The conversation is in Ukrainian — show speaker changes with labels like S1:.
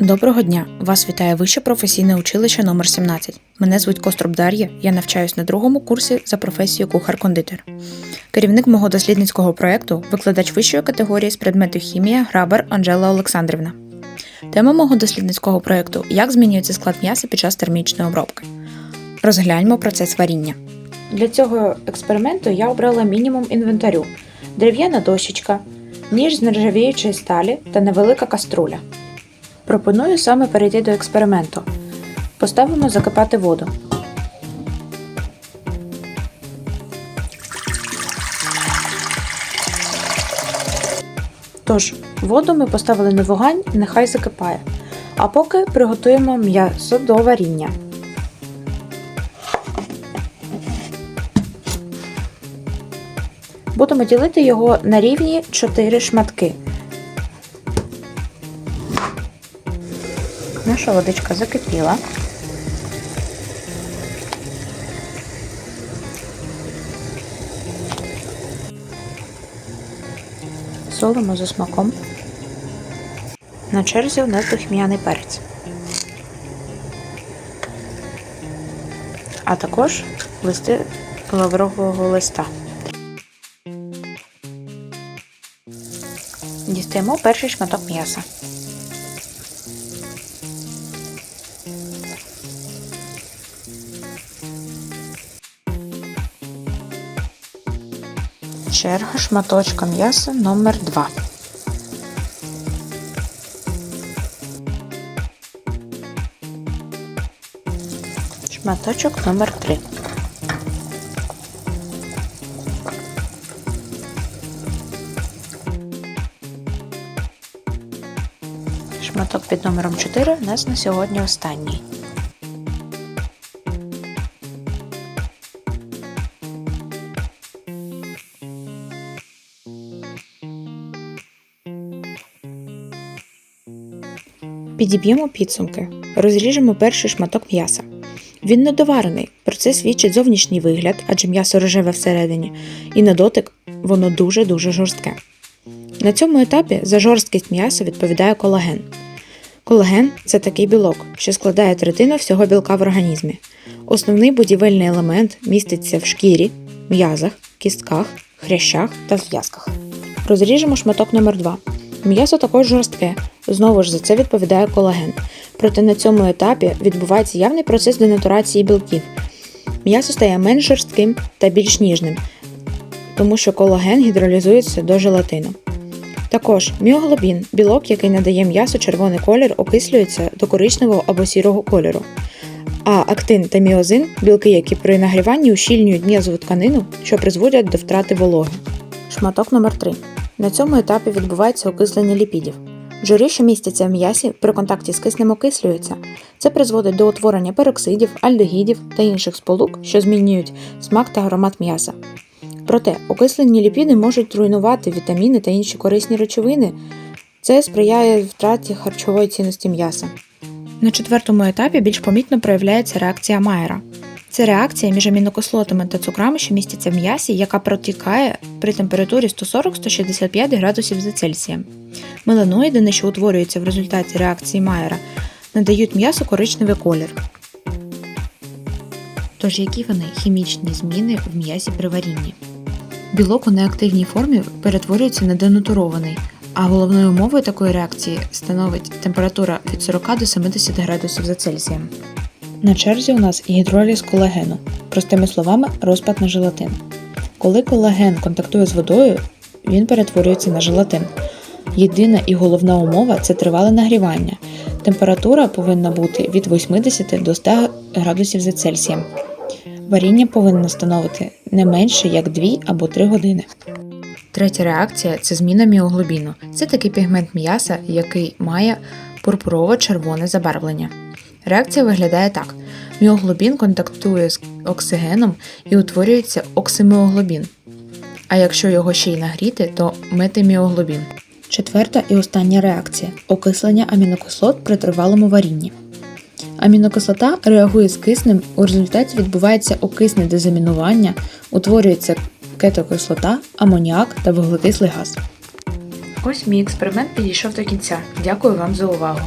S1: Доброго дня! Вас вітає Вище професійне училище номер 17 Мене звуть Коструб Дар'я, я навчаюсь на другому курсі за професією кухар-кондитер. Керівник мого дослідницького проєкту викладач вищої категорії з предмету хімія Грабар Анжела Олександрівна. Тема мого дослідницького проєкту Як змінюється склад м'яса під час термічної обробки. Розгляньмо процес варіння. Для цього експерименту я обрала мінімум інвентарю: дерев'яна дощечка, ніж з нержавіючої сталі та невелика каструля. Пропоную саме перейти до експерименту. Поставимо закипати воду. Тож, воду ми поставили на вогонь, нехай закипає. А поки приготуємо м'ясо до варіння. Будемо ділити його на рівні 4 шматки. Наша водичка закипіла. Солимо за смаком. На черзі у нас духмяний перець. А також листи лаврового листа. Дістаємо перший шматок м'яса. Черга шматочка м'яса номер 2 Шматочок номер 3 Шматок під номером 4 у нас на сьогодні останній. Підіб'ємо підсумки. Розріжемо перший шматок м'яса. Він недоварений, про це свідчить зовнішній вигляд, адже м'ясо рожеве всередині, і на дотик воно дуже-дуже жорстке. На цьому етапі за жорсткість м'яса відповідає колаген. Колаген це такий білок, що складає третину всього білка в організмі. Основний будівельний елемент міститься в шкірі, м'язах, кістках, хрящах та зв'язках. Розріжемо шматок номер 2 М'ясо також жорстке, знову ж за це відповідає колаген. Проте на цьому етапі відбувається явний процес денатурації білків. М'ясо стає менш жорстким та більш ніжним, тому що колаген гідролізується до желатину. Також міоглобін, білок, який надає м'ясу червоний колір, окислюється до коричневого або сірого кольору. А актин та міозин білки, які при нагріванні ущільнюють м'язову тканину, що призводять до втрати вологи. Шматок номер 3 На цьому етапі відбувається окислення ліпідів. Жири, що містяться в м'ясі, при контакті з киснем окислюються. Це призводить до утворення пероксидів, альдегідів та інших сполук, що змінюють смак та аромат м'яса. Проте окислені ліпіди можуть руйнувати вітаміни та інші корисні речовини. Це сприяє втраті харчової цінності м'яса. На четвертому етапі більш помітно проявляється реакція Майера. Це реакція між амінокислотами та цукрами, що містяться в м'ясі, яка протікає при температурі 140-165 градусів за Цельсієм. Меланоїди, що утворюються в результаті реакції Майера, надають м'ясу коричневий колір. Тож які вони хімічні зміни в м'ясі при варінні? Білок у неактивній формі перетворюється на денатурований, а головною умовою такої реакції становить температура від 40 до 70 градусів за Цельсієм. На черзі у нас гідроліз колагену, простими словами, розпад на желатин. Коли колаген контактує з водою, він перетворюється на желатин. Єдина і головна умова це тривале нагрівання. Температура повинна бути від 80 до 100 градусів за Цельсієм. Варіння повинно становити не менше як 2 або 3 години. Третя реакція це зміна міоглобіну. Це такий пігмент м'яса, який має пурпурово-червоне забарвлення. Реакція виглядає так: міоглобін контактує з оксигеном і утворюється оксиміоглобін. А якщо його ще й нагріти, то метиміоглобін. Четверта і остання реакція окислення амінокислот при тривалому варінні. Амінокислота реагує з киснем, у результаті відбувається окисне дезамінування, утворюється кетокислота, амоніак та вуглекислий газ. Ось мій експеримент підійшов до кінця. Дякую вам за увагу.